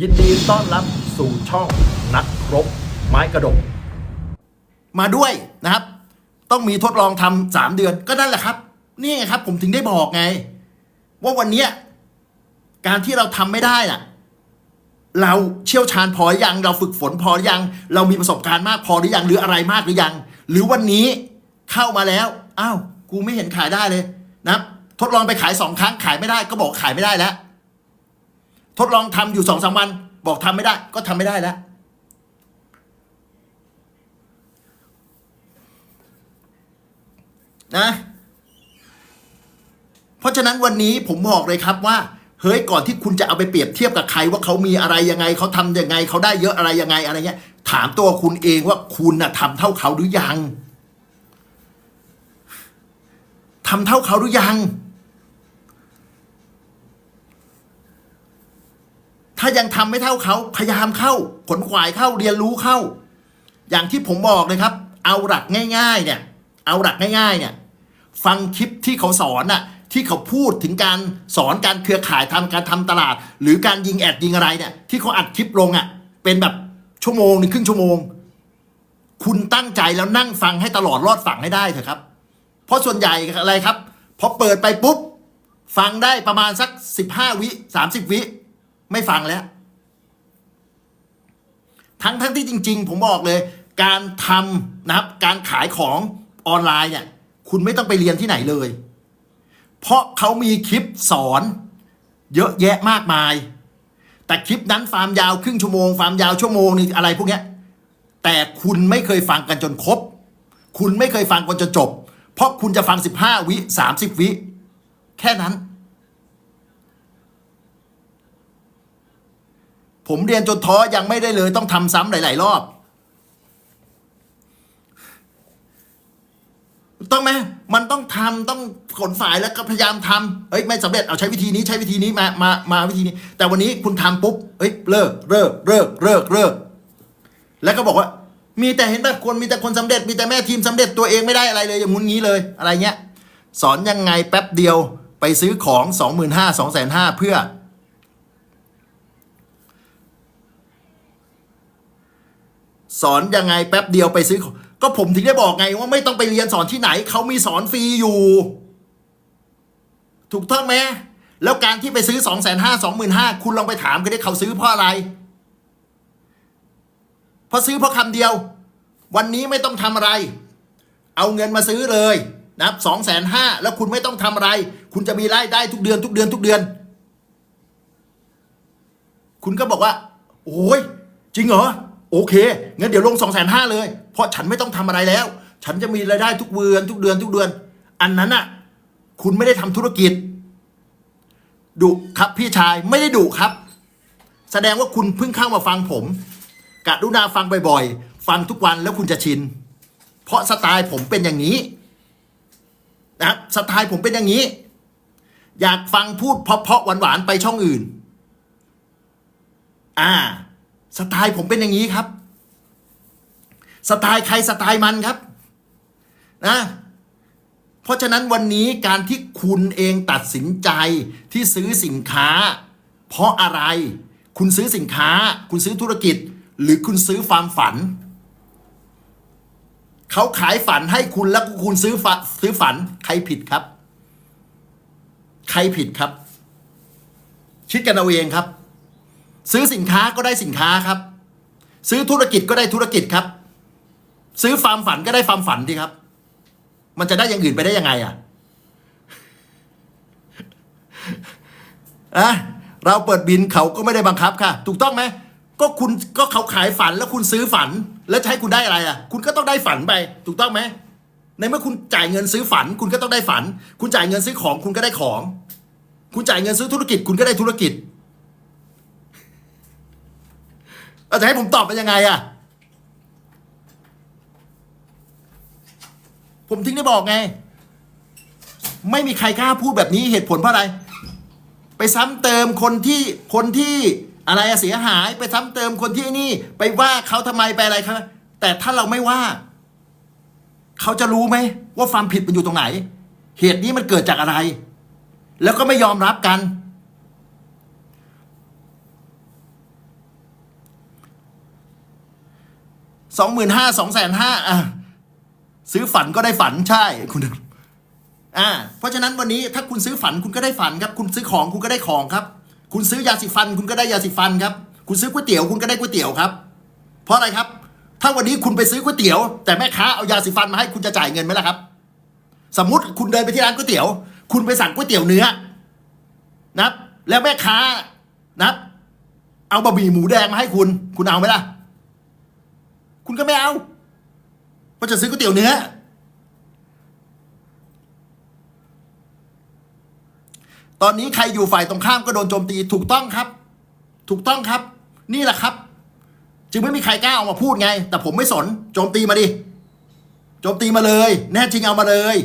ยินดีต้อนรับสู่ช่องนักรบไม้กระดก มาด้วยนะครับ ต้องมีทดลองทำสามเดือนก็นั่นแหละครับ นี่ไงครับ ผมถึงได้บอกไง ว่าวันนี้การที่เราทำไม่ได้น่ะ เราเชี่ยวชาญพอหรือยัง เราฝึกฝนพอหรือยัง เรามีประสบการณ์มากพอหรือยังหรืออะไรมากหรือยัง หรือวันนี้เข้ามาแล้วอ้าวกูไม่เห็นขายได้เลยนะทดลองไปขายสองครั้งขายไม่ได้ก็บอกขายไม่ได้แล้ว ทดลองทำอยู่สองสามวัน บอกทำไม่ได้ ก็ทำไม่ได้แล้ว นะ เพราะฉะนั้นวันนี้ผมบอกเลยครับว่า เฮ้ยก่อนที่คุณจะเอาไปเปรียบเทียบกับใคร ว่าเขามีอะไรยังไงเขาทำยังไงเขาได้เยอะอะไรยังไงอะไรเงี้ย ถามตัวคุณเองว่าคุณน่ะทำเท่าเขาหรือยังทำเท่าเขาหรือยัง ถ้า ยังทำไม่เท่าเขาพยายามเข้า ขนขวายเข้าเรียนรู้เข้า อย่างที่ผมบอกเลยครับ เอาหลักง่าย ๆ เนี่ย เอาหลักง่าย ๆ เนี่ย ฟังคลิปที่เขาสอนน่ะที่เขาพูดถึงการสอนการเครือข่ายทำการทำตลาด หรือการยิงแอดยิงอะไรเนี่ยที่เขาอัดคลิปลงอะเป็นแบบชั่วโมงหนึ่งครึ่งชั่วโมง คุณตั้งใจแล้วนั่งฟังให้ตลอดรอดฝั่งให้ได้เถอะครับ เพราะส่วนใหญ่อะไรครับพอเปิดไปปุ๊บ ฟังได้ประมาณสักสิบห้าวิสามสิบวิ ไม่ฟังแล้ว ทั้งทั้งที่จริง ๆ ผมบอกเลย การทำนะครับ การขายของออนไลน์เนี่ย คุณไม่ต้องไปเรียนที่ไหนเลย เพราะเขามีคลิปสอน เยอะแยะมากมาย แต่คลิปนั้นฟาร์มยาวครึ่งชั่วโมงฟาร์มยาวชั่วโมงนี่อะไรพวกเนี้ยแต่คุณไม่เคยฟังกันจนครบ คุณไม่เคยฟังกันจนจบ เพราะคุณจะฟัง 15 วิ 30 วิ แค่นั้น ผมเรียนจนท้อยังไม่ได้เลย ต้องทำซ้ำหลาย ๆ รอบต้องไหมมันต้องทำต้องขนฝ่ายแล้วก็พยายามทำเอ้ยไม่สำเร็จเอาใช้วิธีนี้ใช้วิธีนี้มามามาวิธีนี้ แต่วันนี้คุณทำปุ๊บเอ้ยเลิกเลิกเลิกเลิกเลิกแล้วก็บอกว่า มีแต่เห็นแบบคนมีแต่คนสำเร็จ มีแต่แม่ทีมสำเร็จตัวเองไม่ได้อะไรเลยอย่างงู้นงี้เลยอะไรเงี้ย สอนยังไงแป๊บเดียวไปซื้อของสองหมื่นห้าสองแสนห้าเพื่อ สอนยังไงแป๊บเดียวไปซื้อ ก็ผมถึงได้บอกไงว่าไม่ต้องไปเรียนสอนที่ไหน เขามีสอนฟรีอยู่ ถูกต้องไหมแล้วการที่ไปซื้อสองแสนห้าสองหมื่นห้าคุณลองไปถามกันได้เขาซื้อเพราะอะไรเพราะซื้อเพราะคำเดียว วันนี้ไม่ต้องทำอะไร เอาเงินมาซื้อเลยนะสองแสนห้าแล้วคุณไม่ต้องทำอะไร คุณจะมีรายได้ทุกเดือนทุกเดือนทุกเดือน คุณก็บอกว่า โอ้ยจริงเหรอ โอเคงั้นเดี๋ยวลงสองแสนห้าเลย เพราะฉันไม่ต้องทำอะไรแล้ว ฉันจะมีรายได้ทุกเดือน ทุกเดือนทุกเดือน อันนั้นอะ คุณไม่ได้ทำธุรกิจดุครับพี่ชายไม่ได้ดุครับ แสดงว่าคุณเพิ่งเข้ามาฟังผมกรุณาฟังบ่อยๆฟังทุกวันแล้วคุณจะชิน เพราะสไตล์ผมเป็นอย่างนี้นะครับสไตล์ผมเป็นอย่างนี้ อยากฟังพูดเพราะๆหวานๆไปช่องอื่น อ่า สไตล์ผมเป็นอย่างนี้ครับ สไตล์ใครสไตล์มันครับนะเพราะฉะนั้นวันนี้การที่คุณเองตัดสินใจที่ซื้อสินค้า เพราะอะไร คุณซื้อสินค้า คุณซื้อธุรกิจ หรือคุณซื้อความฝัน เขาขายฝันให้คุณแล้วคุณซื้อฝซื้อฝันใครผิดครับ ใครผิดครับ คิดกันเอาเองครับ ซื้อสินค้าก็ได้สินค้าครับ ซื้อธุรกิจก็ได้ธุรกิจครับ ซื้อฟาร์มฝันก็ได้ฟาร์มฝันดีครับ มันจะได้อย่างอื่นไปได้ยังไงอะอะเราเปิดบินเขาก็ไม่ได้บังคับค่ะ ถูกต้องไหมก็คุณก็เขาขายฝันแล้วคุณซื้อฝัน แล้วจะให้คุณได้อะไรอะ คุณก็ต้องได้ฝันไป ถูกต้องไหมในเมื่อคุณจ่ายเงินซื้อฝัน คุณก็ต้องได้ฝัน คุณจ่ายเงินซื้อของ คุณก็ได้ของ คุณจ่ายเงินซื้อธุรกิจ คุณก็ได้ธุรกิจ เราจะให้ผมตอบเป็นยังไงอะผมทิ้งได้บอกไง ไม่มีใครกล้าพูดแบบนี้เหตุผลเพราะอะไร ไปซ้ำเติมคนที่คนที่อะไรเสียหายไปซ้ำเติมคนที่นี่ ไปว่าเขาทำไมไปอะไรเขาแต่ถ้าเราไม่ว่า เขาจะรู้ไหมว่าความผิดมันอยู่ตรงไหน เหตุนี้มันเกิดจากอะไร แล้วก็ไม่ยอมรับกัน สองหมื่นห้าสองแสนห้าอะซื้อฝันก็ได้ฝันใช่คุณอ่าเพราะฉะนั้นวันนี้ถ้าคุณซื้อฝันคุณก็ได้ฝันครับ คุณซื้อของคุณก็ได้ของครับ คุณซื้อยาสีฟัน คุณก็ได้ยาสีฟันครับ คุณซื้อก๋วยเตี๋ยวคุณก็ได้ก๋วยเตี๋ยวครับ เพราะอะไรครับ ถ้าวันนี้คุณไปซื้อก๋วยเตี๋ยว แต่แม่ค้าเอายาสีฟันมาให้คุณจะจ่ายเงินไหมล่ะครับ สมมติคุณเดินไปที่ร้านก๋วยเตี๋ยว คุณไปสั่งก๋วยเตี๋ยวเนื้อนับแล้วแม่ค้านับเอาบะหมี่หมูแดงมาให้คุณ คุณเอาไหมล่ะ คุณก็ไม่เอาเพราะจะซื้อก๋วยเตี๋ยวเนื้อ ตอนนี้ใครอยู่ฝ่ายตรงข้ามก็โดนโจมตีถูกต้องครับ ถูกต้องครับ นี่แหละครับ จึงไม่มีใครกล้าออกมาพูดไง แต่ผมไม่สน โจมตีมาดิ โจมตีมาเลย แน่จริงเอามาเลย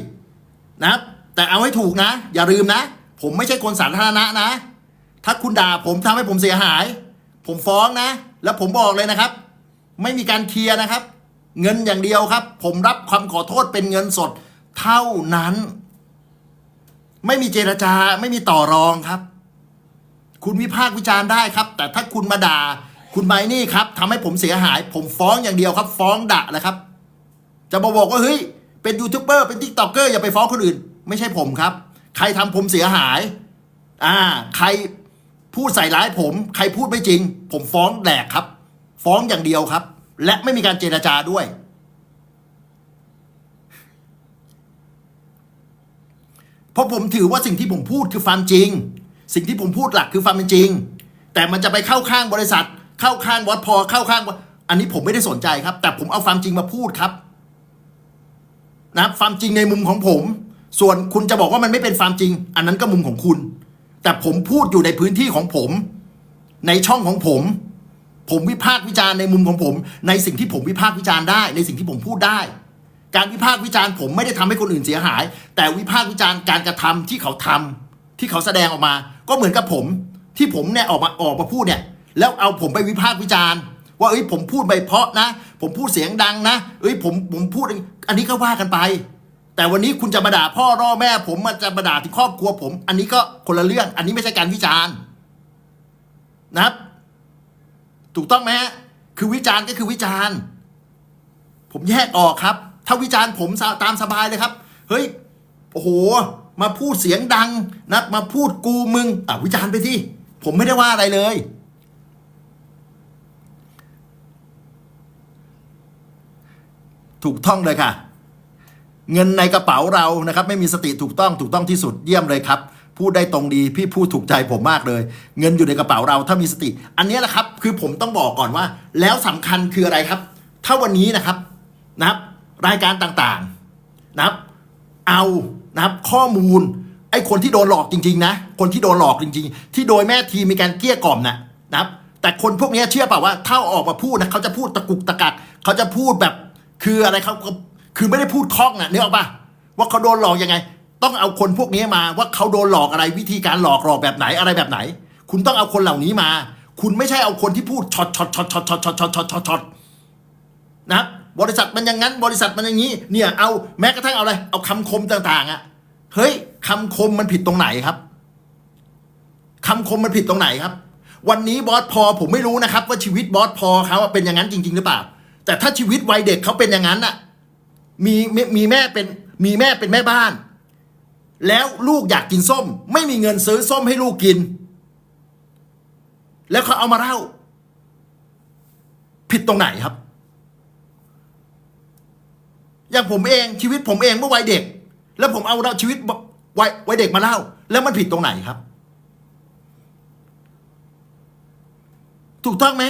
นะแต่เอาให้ถูกนะ อย่าลืมนะ ผมไม่ใช่คนสาธารณะนะ ถ้าคุณด่าผมทำให้ผมเสียหาย ผมฟ้องนะ แล้วผมบอกเลยนะครับ ไม่มีการเคลียร์นะครับ เงินอย่างเดียวครับ ผมรับคำขอโทษเป็นเงินสดเท่านั้น ไม่มีเจรจาไม่มีต่อรองครับ คุณวิพากษ์วิจารณ์ได้ครับ แต่ถ้าคุณมาด่า คุณไมนี่ครับทำให้ผมเสียหาย ผมฟ้องอย่างเดียวครับ ฟ้องด่าเลยครับ จะมาบอกว่าเฮ้ยเป็นยูทูบเบอร์เป็นทิกตอกเกอร์อย่าไปฟ้องคนอื่น ไม่ใช่ผมครับ ใครทำผมเสียหาย อ่า ใครพูดใส่ร้ายผม ใครพูดไม่จริง ผมฟ้องแหลกครับ ฟ้องอย่างเดียวครับ และไม่มีการเจรจาด้วย เพราะผมถือว่าสิ่งที่ผมพูดคือความจริง สิ่งที่ผมพูดหลักคือความเป็นจริง แต่มันจะไปเข้าข้างบริษัท เข้าข้างวอดพอเข้าข้างออันนี้ผมไม่ได้สนใจครับ แต่ผมเอาความจริงมาพูดครับนะครับความจริงในมุมของผม ส่วนคุณจะบอกว่ามันไม่เป็นความจริง อันนั้นก็มุมของคุณ แต่ผมพูดอยู่ในพื้นที่ของผม ในช่องของผม ผมวิพากษ์วิจารณ์ในมุมของผม ในสิ่งที่ผมวิพากษ์วิจารณ์ได้ในสิ่งที่ผมพูดได้ การวิพากษ์วิจารณ์ผมไม่ได้ทำให้คนอื่นเสียหาย แต่วิพากษ์วิจารณ์การกระทำที่เขาทำที่เขาแสดงออกมา ก็เหมือนกับผม ที่ผมเนี่ยออกมาออกมาพูดเนี่ย แล้วเอาผมไปวิพากษ์วิจารณ์ ว่าเอ้ยผมพูดไปเพราะนะ ผมพูดเสียงดังนะ เอ้ยผมผมพูดอันนี้ก็ว่ากันไป แต่วันนี้คุณจะมาด่าพ่อร่อแม่ ผมมาจะมาด่าที่ครอบครัวผม อันนี้ก็คนละเรื่อง อันนี้ไม่ใช่การวิจารณ์นะครับ ถูกต้องไหมฮะคือวิจารณ์ก็คือวิจารณ์ ผมแยกออกครับ ถ้าวิจารณ์ผมตามสบายเลยครับ เฮ้ยโอ้โห มาพูดเสียงดังนะมาพูดกูมึงอะวิจารณ์ไปที่ผมไม่ได้ว่าอะไรเลย ถูกต้องเลยค่ะ เงินในกระเป๋าเรานะครับ ไม่มีสติถูกต้องถูกต้องที่สุดเยี่ยมเลยครับ พูดได้ตรงดีพี่พูดถูกใจผมมากเลย เงินอยู่ในกระเป๋าเราถ้ามีสติ อันนี้แหละครับ คือผมต้องบอกก่อนว่า แล้วสำคัญคืออะไรครับ ถ้าวันนี้นะครับนะครับ รายการต่างๆนะครับ เอานะครับข้อมูลไอ้คนที่โดนหลอกจริง ๆ นะ คนที่โดนหลอกจริง ๆ ที่โดยแม่ทีมีการเกลี้ยกล่อมนะนะครับ แต่คนพวกนี้เชื่อเปล่าว่าถ้าออกมาพูดนะเขาจะพูดตะกุกตะกักเขาจะพูดแบบ คืออะไรเขาคือไม่ได้พูดคล่องอะนึกออกปะว่าเขาโดนหลอกยังไง ต้องเอาคนพวกนี้มาว่าเขาโดนหลอกอะไรวิธีการหลอกหลอกแบบไหนอะไรแบบไหน คุณต้องเอาคนเหล่านี้มา คุณไม่ใช่เอาคนที่พูดช็อตช็อตช็อตช็อตช็อตช็อตช็อตช็อตช็อตช็อตนะบริษัทมันอย่างนั้น บริษัทมันอย่างนี้ เนี่ยเอาแม้กระทั่งเอาอะไร เอาคำคมต่าง ๆ อะเฮ้ยคำคมมันผิดตรงไหนครับคำคมมันผิดตรงไหนครับ วันนี้บอสพอผมไม่รู้นะครับ ว่าชีวิตบอสพอเขาเป็นอย่างนั้นจริง ๆ หรือเปล่า แต่ถ้าชีวิตวัยเด็กเขาเป็นอย่างนั้นอะมีมีมีแม่เป็นมีแม่เป็นแม่บ้าน แล้วลูกอยากกินส้ม ไม่มีเงินซื้อส้มให้ลูกกิน แล้วเขาเอามาเล่า ผิดตรงไหนครับ อย่างผมเองชีวิตผมเองเมื่อวัยเด็ก แล้วผมเอาเราชีวิตวัยวัยเด็กมาเล่า แล้วมันผิดตรงไหนครับ ถูกต้องไหม